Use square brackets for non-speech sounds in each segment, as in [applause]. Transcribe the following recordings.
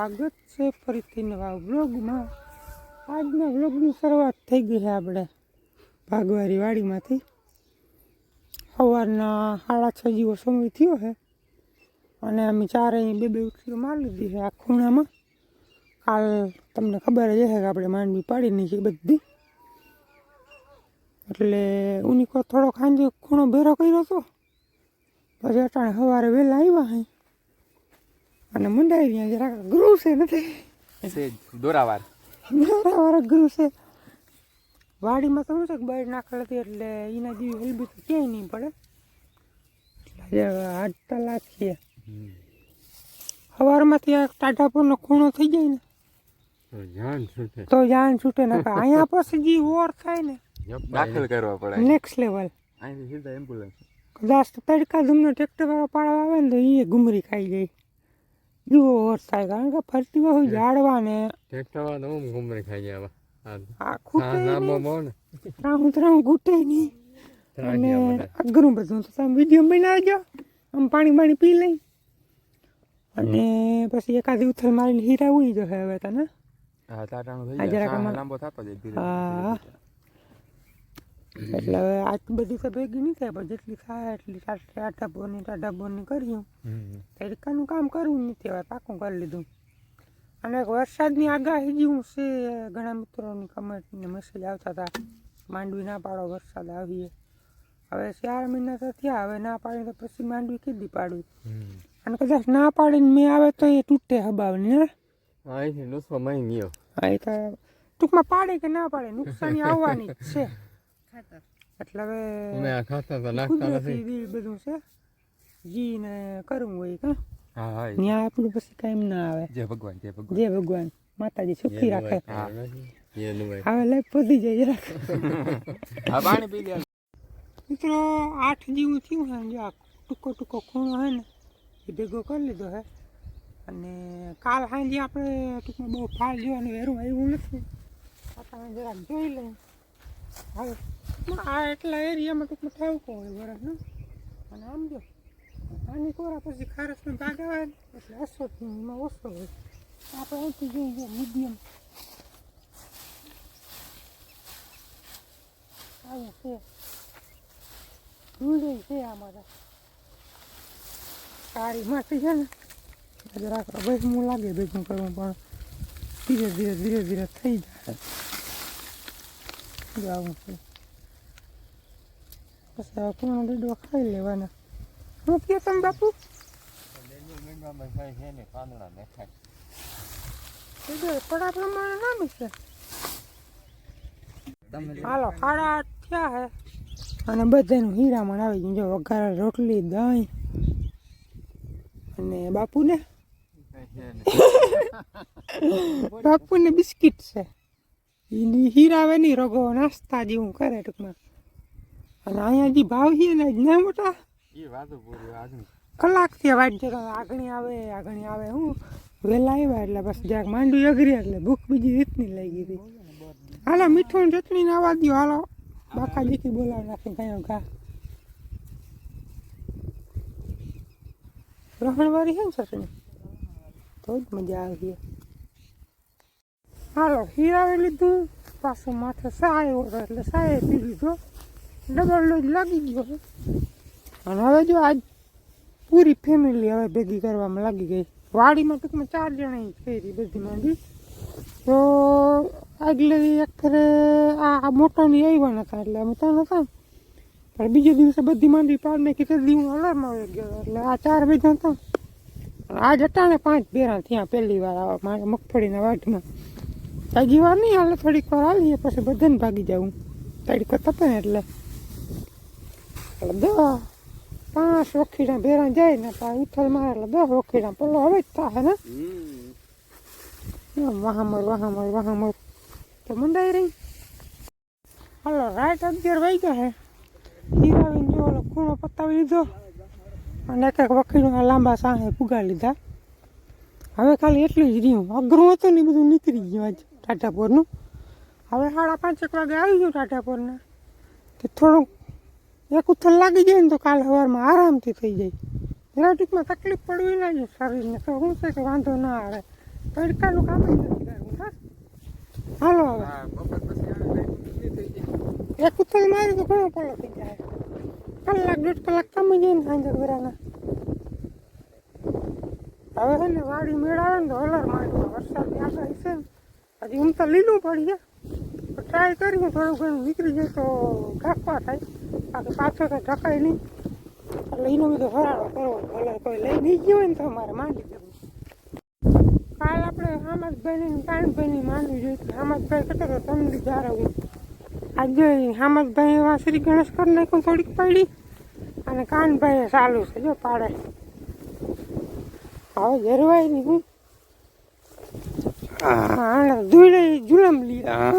સ્વાગત છે ફરીથી નવા વ્લોગમાં. આજના વ્લોગની શરૂઆત થઈ ગઈ છે આપણે ભાગવારી વાડીમાંથી. સવારના સાડા છ જેવો સમય થયો છે અને અમે ચારેય બે બે ઉઠીઓ મારી લીધી છે આ ખૂણામાં. કાલ તમને ખબર જ હશે કે આપણે માંડવી પાડી છે બધી. એટલે ઉનીકો થોડો ખાંજે ખૂણો ભેરો કર્યો હતો પછી અટાણે સવારે વહેલા આવ્યા હે. અને મુંડાઈ રહ્યા જરા ગૃહ છે નથી. દોરાવાર. બરાબર ગૃહ છે. વાડીમાં તો શું છે કે બળ નાખેલ હતી એટલે એના જેવી હલબી તો ક્યાંય નહીં પડે. એટલે હાડતા લાખીએ સવારમાંથી આ ટાઢાપુરનો ખૂણો થઈ જાય ને તો જાન છૂટે. ને અહીંયા પછી જે ઓર થાય ને દાખલ કરવા પડે. નેક્સ્ટ લેવલ સીધા એમ્બ્યુલન્સ કદાચ તડકા તમને ટ્રેક્ટર વાળો પાડવા આવે ને તો એ ગુમરી ખાઈ જાય. જેવો ઓર થાય કારણ કે ફરતી હોય ઝાડવા ને ટ્રેક્ટર વાળા ઓમ ઘુમરે ખાઈ જાય આ આ હા ખૂટે લાંબો નહીં. બહુ ને. ત્રાહું ત્રાહું ઘૂટે નહીં. અને અઘરું બધું. તો તમે વીડિયો બનાવજો. આમ પાણી પાણી પી લઈ. અને પછી એકાદી ઉથલ મારીને હીરા ઉઈ જો હવે તને. હા જરાક લાંબો થતો જાય હા. એટલે હવે આટલી બધી તો ભેગી નહીં થાય પણ જેટલી થાય એટલી ટાટા બોની ટાટા બોની કર્યું તરીકાનું કામ કરવું નથી હવે પાકું કરી લીધું. અને વરસાદની આગાહી જેવું છે ઘણા મિત્રોની કમેન્ટને મેસેજ આવતા હતા માંડવી ના પાડો વરસાદ આવીએ. હવે ચાર મહિના તો થયા હવે ના પાડી તો પછી માંડવી કીધી પાડવી. અને કદાચ ના પાડીને મેં આવે તો એ તૂટે હબાવની હે? હા એ તો ટૂંકમાં પાડે કે ના પાડે નુકસાની આવવાની જ છે. એટલે અમે હવે આ ખાતા તો નાખતા નથી. રીત બધું છે. જી ને કરવું હોય કા. હા હા ત્યાં આપણું પછી કાંઈ ના આવે. જય ભગવાન જય ભગવાન. જય ભગવાન. માતાજી સુખી રાખે. હવે લઈ પધી જાય રાખે હા [laughs] પાણી પી લે. મિત્રો આઠ જેવું થયું છે. જો આ ટૂંકો ટૂંકો ખૂણો છે ને એ ભેગો કરી લીધો છે. અને કાલ સાંજે આપણે ટૂંકમાં બહુ ફાળ જોવાનું વેરું આવ્યું નથી. આપણે જરાક જોઈ લઈએ. આ એટલા એરિયામાં ટૂંકમાં ઠાવકો હોય વરસનો અને આમ જો, આની કોરા પછી ખારસનો ભાગ આવે એટલે ઓછો એમાં ઓછો હોય. આપણે અહીંથી જોઈએ મીડિયમ. આવું, છે. ધૂળી છે અમારા માટી છે ને જરાક હું લાગે ભેગું કરવું, પણ ધીરે ધીરે ધીરે ધીરે થઈ જાય. જો આવું છે. પછી હવે પૂર્ણ દીડો ખાઈ લેવાના. શું કહો તમે બાપુ? થોડા પ્રમાણે નામ છે. હાલો આઠ થયા હે. અને બધાનું હીરામણ આવી ગયું. જો વઘાર રોટલી દહીં. અને બાપુને? [laughs] બાપુને બિસ્કિટ છે. હીરાવે નહીં રગો નાસ્તા જેવું કરે ટૂંકમાં. અને અહીંયા જે ભાવ છે ને ના મોટા? એ વાતો પૂરી આજુ કલાકથી વાટ જતો આગણી આવે આગણી આવે હું વહેલા આવ્યા એટલે બસ જરાક માંડવી અઘરી એટલે ભૂખ બીજી રીતની લઈ ગઈ હતી. હાલો મીઠું ચટણી ના આવવા દો હાલો. બાકા દીકી બોલાવી નાખી કયો ઘા. ગ્રહણવાળી છે ને ચટણી? તો જ મજા આવી હાલો હીરાવે લીધું, પાછું માથે સા આવ્યો હતો એટલે સાએ પી લીધો. ડબલ ડોઝ લાગી ગયો. અને હવે જો આજ પૂરી ફેમિલી હવે ભેગી કરવામાં લાગી ગઈ. વાડીમાં ટૂંકમાં ચાર જણા થઈ હતી બધી માંડી. તો આગલે એક ફેરે આ મોટાની આવ્યા નતા, એટલે અમે ત્યાં નતા પણ બીજે દિવસે બધી માંડી પાડને તે દી હું અલરમાં આવી ગયો. એટલે આ ચાર બીજા હતા. આજ અટાણે પાંચ ભેરા ત્યાં પહેલી વાર મગફળીના વાઢમાં. તાજી વાર નહીં, હાલે થોડીક વાર હાલીએ, પછી બધાને ભાગી જાઉં. તડકો તપે એટલે. એટલે દવા પાંચ વખીડા ભેરા જાય ને તો ઉથલ મારે એટલે દસ વખીડા પેલો હવે જ થાય ને. વહામર વહામર વહામર. તો મંડાઈ રહી. હાલો રાઈટ અગિયાર વાગ્યા હે. હીરાવીને જો ઓલો ખૂણો પતાવી લીધો અને એક એક વખીડું લાંબા સાહે પુગા લીધા. હવે ખાલી એટલું જ રહ્યું. અઘરું હતું ને બધું નીકળી ગયું આજ. ટાટાપોરનું હવે સાડા પાંચેક વાગે આવી ગયું ટાટાપોરના તો થોડુંક એક ઉથલ લાગી જાય ને તો કાલ સવારમાં આરામથી થઈ જાય. જરા ટૂંકમાં તકલીફ પડવી ના જોઈએ શરીરને તો શું છે કે વાંધો ના આવે. તડકાનું કામ જ નથી કરવું હા? હાલો હવે. હા બપોર પછી આવે એટલે થઈ જાય. એક ઉથલ મારી તો ઘણો પડો થઈ જાય. કલાક દોઢ કલાક કમી જાય ને સાંજે ઘરાના. હવે છે ને વાડી મેળાવે ને તો હલર માંડવા વરસાદની આગાહી છે ને. હજી હું તો લીલું પડી છે. ટ્રાય કર્યું થોડું ઘણું નીકળી જાય તો કાપવા થાય. બાકી પાછો તો ઢકાય નહીં. એટલે એનો બધો હરાળો કરવો ભલે, કોઈ લઈ નહીં ગયો ને તો અમારે માંડી દેવું. કાલ આપણે હામદભાઈની કાનભાઈની માંડવી જોઈએ હતી. હામદભાઈ કહેતો હતો, તમને જારવું. આજે હામદભાઈ એવા શ્રી ગણેશ કરી નાખ્યું થોડીક પડી. અને કાનભાઈ ચાલુ છે, જો પાડે. હવે જરવાય નહીં હું. ધૂળે જુલમ લીધા.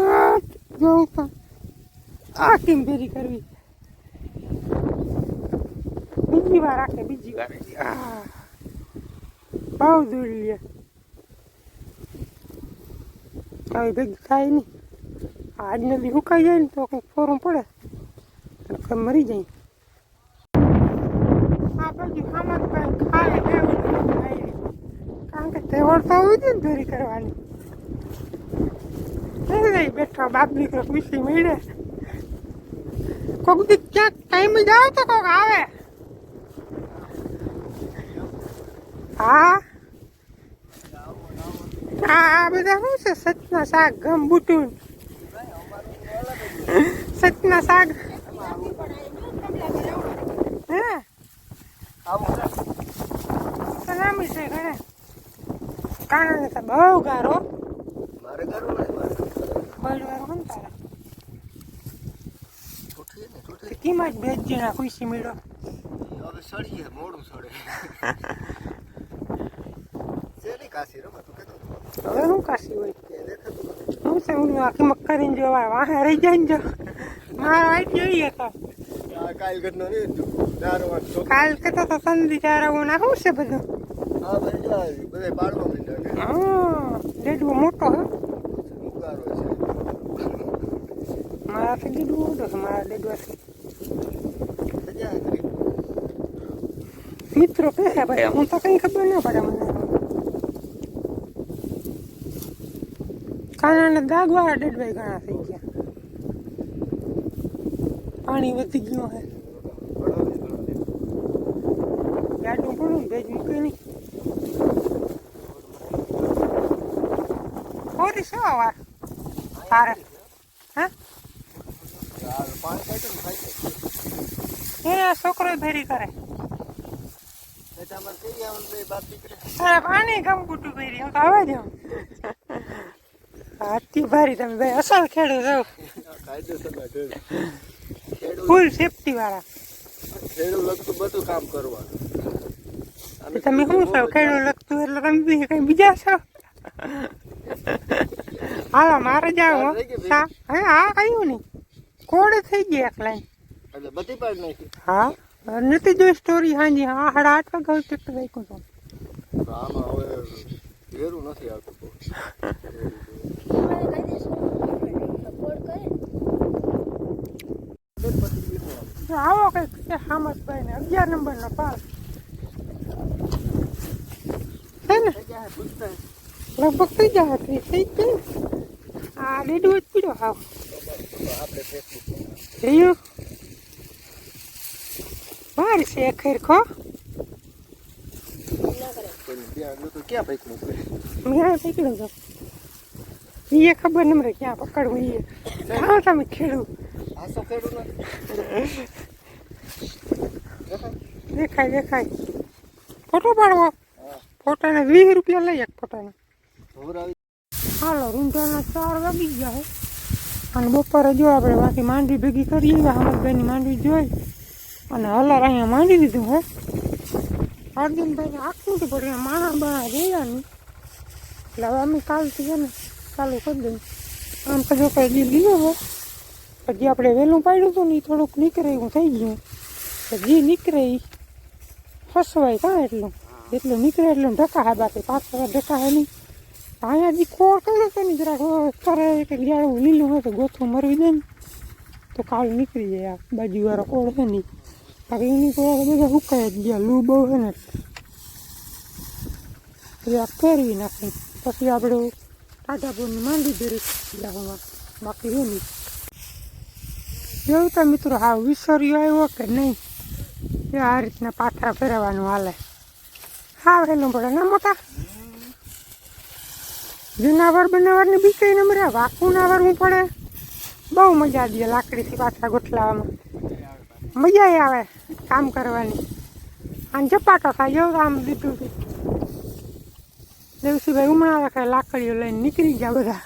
જોઉં પણ આ કેમ ભેરી કરવી? બીજી વાર આખે બીજી વાર. બહુ દૂર લે. હવે ભેગી થાય નહીં. આજ નદી સુકાઈ જાય ને તો કંઈક ફોરમ પડે. મરી જાય. આ બાજુ ખાય ખાય કારણ કે તહેવાર તો હોય છે ને ભેરી કરવાની. નહીં બેઠા બાપ દીકરો ખુશી મળે. કોક દી ક્યાંક ટાઈમ જાવ તો કોક આવે. હા. આ બધા શું છે? સચના શાક ગમ બુટુન. સચના શાક. હે? સલામી છે ઘરે. કારણે બહુ ગારો. મારે કરવું ને મારે બળવારો કેમ તારે છૂટીએ ને ખુશી મળ્યો હવે સળીએ મોડું સડે શેની કાશી રમત તું કહેતો હતો. હવે શું કાશી હોય હું છે હું આખી મક્કા રહીને જો વાહે રહી જાય ને જો મારો આઈ જોઈએ તો કાલ ઘટનો નહીં. કાલ કહેતો તો સંધિ ચારાવું ના શું છે બધું હા ભાઈ બધા પાડવા માંડ્યા હા ડેડવો મોટો હે ઉગારો છે છે મારા ડેડવાથી મજા કરી મિત્રો છે ભાઈ હું તો કઈ ખબર ના પડે મને કાનાને દાગવાળા ડેડભાઈ ઘણા થઈ ગયા પાણી વધી ગયું હે જાડું પડું ભેજ મૂકે નહીં છે વાર તારે હા આ પાણી કાઢ્યું ને ખાઈ એ છોકરો ભેરી કરે. પાણી ગમગુટું ભેરી. હું આવે જ હાથી ભારી તમે ભાઈ અસલ ખેડો છો ફૂલ સેફટી વાળા. ખેડૂત લગતું બધું કામ કરવાનું તમે શું છો? ખેડૂત લગતું એટલે તમે બી કઈ બીજા છો? હાલો, મારે જાવ હા. હે હા કયું નહીં? કોડે થઈ ગયા એક લાઈન એટલે બધી પાડ નાખી. હા? નથી જોઈ સ્ટોરી હાજી. હા સાડા આઠ વાગે હું ટિકટ રાખ્યું છું આમાં હવે વેરું નથી આવતું આવો કંઈક છે હામસભાઈ ને અગિયાર નંબરનો પાસ. છે ને? લગભગ થઈ જાય થઈ જાય આ લીડું જ પીડ્યો હાવ. આપણે ફેસબુક રહ્યું વાર છે ખરેખો કોઈને ધ્યાન ક્યાં પૈકનું કરે મેં તો એ ખબર ને મને ક્યાં પકડવું એ હા તમે ખેડૂ દેખાય દેખાય ફોટો પાડવો ફોટાને વીસ રૂપિયા લઈ એક ફોટાને હાલો રૂંઢાના ચાર વાગી ગયા અને બપોરે જો આપણે બાકી માંડવી ભેગી કરીએ હમદભાઈની માંડવી જોઈ. અને હલાર અહીંયા માંડી દીધું હે. અર્જુનભાઈને આખું તો પડે માણા બાણા ગયા નહીં. એટલે હવે અમે કાલથી છે ને ચાલુ કરી દઉં આમ તો જો કંઈ જી લીધો હો. પછી આપણે વહેલું પાડ્યું હતું ને એ થોડુંક નીકળે એવું થઈ ગયું. તો જે નીકળે એ ફસવાય કાં એટલું? એટલું નીકળે એટલું ઢકા હા બાકી પાછળ ઢકા હે નહીં. અહીંયા જે ખોળ કર્યો હતો ને, જરાક કરે કે જાડું લીલું હોય તો ગોથું મરવી દે ને, તો કાળ નીકળી જાય આ બાજુવાળો કોળ છે ને. બાકી એની તો બધા સુકાઈ જ ગયા, લૂ બહુ છે ને. એટલે આ ફેરવી નાખી પછી આપણે ટાટાપુરની માંડી દરી લાવવામાં બાકી છે નહીં. જોયું તો મિત્રો હા વિસર્યો આવ્યો કે નહીં? એ આ રીતના પાથરા ફેરવવાનું હાલે. હા વહેલું પડે ના મોટા. જુનાવર બનાવરની બી કઈ નંબર વાકું ના વરવું પડે. બહુ મજા દે લાકડીથી પાછા ગોઠલાવામાં. મજા આવે કામ કરવાની. આમ ઝપાટો થાય જેવું આમ દીધું દેવસીભાઈ ઉમણા રાખે લાકડીઓ લઈને નીકળી ગયા બધા.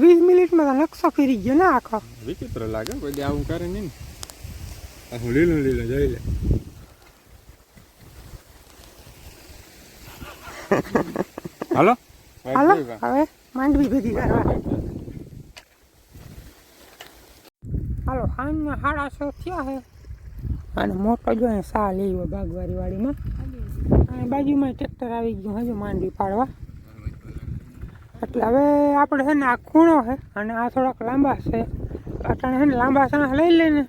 વીસ મિનિટમાં તો નકશો ફેરી ગયો ને આખો. વિચિત્ર લાગે, કોઈ આવું કરે નહીં હું લીલું લીલું જોઈ લે. હાલો? હાલો? હવે માંડવી ભેગી કરવા. હાલો સાંજના સાડા છ થયા છે. અને મોટો જો સા લેવો બાગવારી વાડીમાં. અને બાજુમાં ટ્રેક્ટર આવી ગયું હજુ માંડવી પાડવા. એટલે હવે આપણે છે ને આ ખૂણો છે અને આ થોડાક લાંબા છે. અટાણે છે ને લાંબા સણા લઈ લઈને.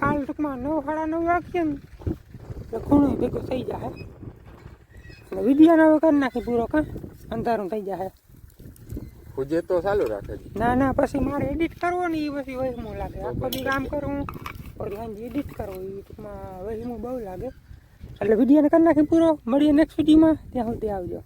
કાલ ટૂંકમાં નવ સાડા નવ વાગીએ ને એટલે ખૂણો ભેગો થઈ જાય. વિડીયોનો હવે કરી નાખી પૂરો કાં અંધારું થઈ જાય પૂજે તો ચાલુ રાખે. ના ના પછી મારે એડિટ કરવો ને એ પછી વહીમું લાગે. આખો દી કામ કરવું પછી એડિટ કરવું એ ટૂંકમાં વહીમું બહુ લાગે. એટલે વિડીયોને કરી નાખી પૂરો. મળીએ નેક્સ્ટ વિડીયોમાં. ત્યાં સુધી આવજો.